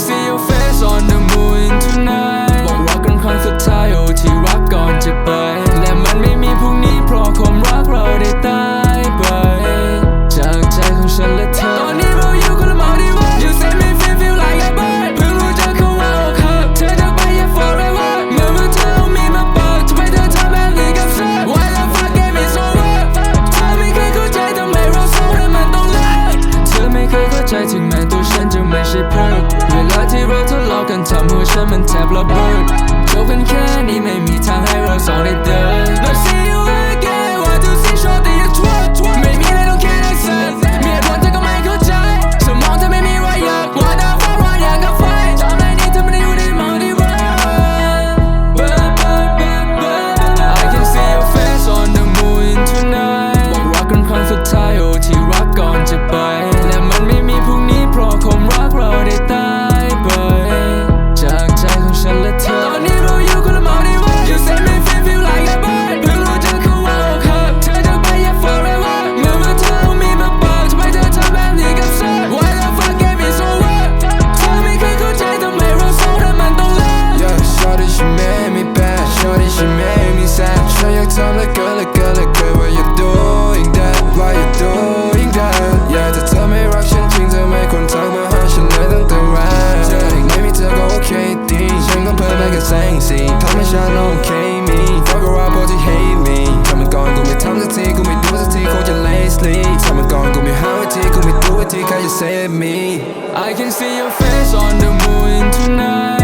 see your face on the moon tonight. มันแทบระเบิดจบกันแค่นี้ไม่มีทางให้เราสองได้ I'm why you doing that? Why you doing that? Yeah, they tell me Russian things, i make one time, my heart should never turn around. Yeah, they make me talk okay, ding. Shame don't play like a same scene. Tell me, shine on okay me. Fuck her up, but you hate me. Tell me, gone, go me, tell me, take, go me, do it, take, hold your lane, sleep. Tell me, gone, go me, how it take, go me, do it, take, how you save me. I can see your face on the moon tonight.